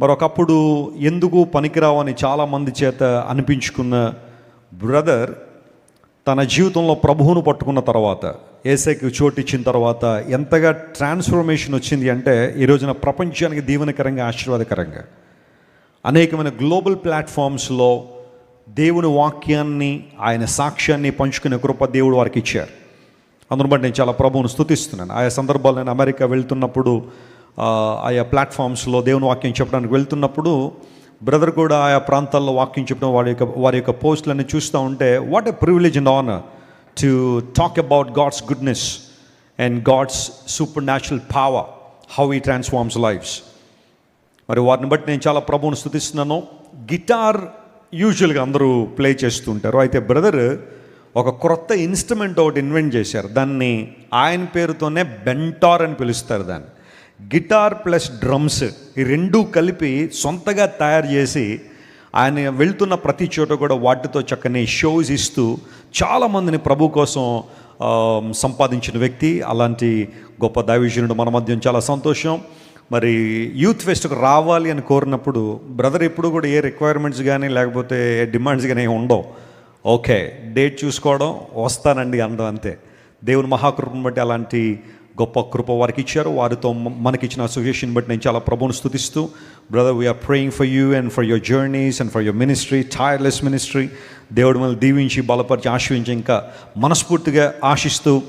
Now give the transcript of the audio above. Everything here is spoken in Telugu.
మరొకప్పుడు ఎందుకు పనికిరావని చాలామంది చేత అనిపించుకున్న బ్రదర్ తన జీవితంలో ప్రభువును పట్టుకున్న తర్వాత ఏసైకి చోటు ఇచ్చిన తర్వాత ఎంతగా ట్రాన్స్ఫర్మేషన్ వచ్చింది అంటే ఈ రోజున ప్రపంచానికి దీవెనకరంగా ఆశీర్వాదకరంగా. అనేకమైన గ్లోబల్ ప్లాట్ఫామ్స్లో దేవుని వాక్యాన్ని ఆయన సాక్ష్యాన్ని పంచుకునే కృప దేవుడు వారికి ఇచ్చారు. అందును బట్టి నేను చాలా ప్రభువును స్తుతిస్తున్నాను. ఆయా సందర్భాల్లో నేను అమెరికా వెళ్తున్నప్పుడు ఆయా ప్లాట్ఫామ్స్లో దేవుని వాక్యం చెప్పడానికి వెళ్తున్నప్పుడు బ్రదర్ కూడా ఆయా ప్రాంతాల్లో వాక్యం చెప్పడం వారి యొక్క వారి యొక్క పోస్టులన్నీ చూస్తూ ఉంటే what a privilege and honour to talk about God's goodness and God's supernatural power how he transforms lives మరి వాటిని బట్టి నేను చాలా ప్రభువును స్థుతిస్తున్నాను. గిటార్ యూజువల్గా అందరూ ప్లే చేస్తుంటారు అయితే బ్రదర్ ఒక క్రొత్త ఇన్స్ట్రుమెంట్ ఒకటి ఇన్వెంట్ చేశారు. దాన్ని ఆయన పేరుతోనే బెంటార్ అని పిలుస్తారు దాన్ని. గిటార్ ప్లస్ డ్రమ్స్ ఈ రెండూ కలిపి సొంతగా తయారు చేసి ఆయన వెళ్తున్న ప్రతి చోట కూడా వాటితో చక్కని షోస్ ఇస్తూ చాలామందిని ప్రభు కోసం సంపాదించిన వ్యక్తి. అలాంటి గొప్ప దైవజనుడు మన మధ్య చాలా సంతోషం. మరి యూత్ ఫెస్ట్కి రావాలి అని కోరినప్పుడు బ్రదర్ ఎప్పుడు కూడా ఏ రిక్వైర్మెంట్స్ కానీ లేకపోతే ఏ డిమాండ్స్ కానీ ఉండవు. ఓకే డేట్ చూసుకోవడం వస్తానండి అనడం అంతే. దేవుని మహాకృపను బట్టి అలాంటి గొప్ప కృప వారికి ఇచ్చారు. వారితో మనకిచ్చిన అసోసియేషన్ బట్టి నేను చాలా ప్రభువును స్థుతిస్తూ brother we are praying for you and for your journeys and for your ministry tireless ministry దేవుడు మనల్ని దీవించి బలపరిచి ఆశ్రయించి ఇంకా మనస్ఫూర్తిగా ఆశిస్తూ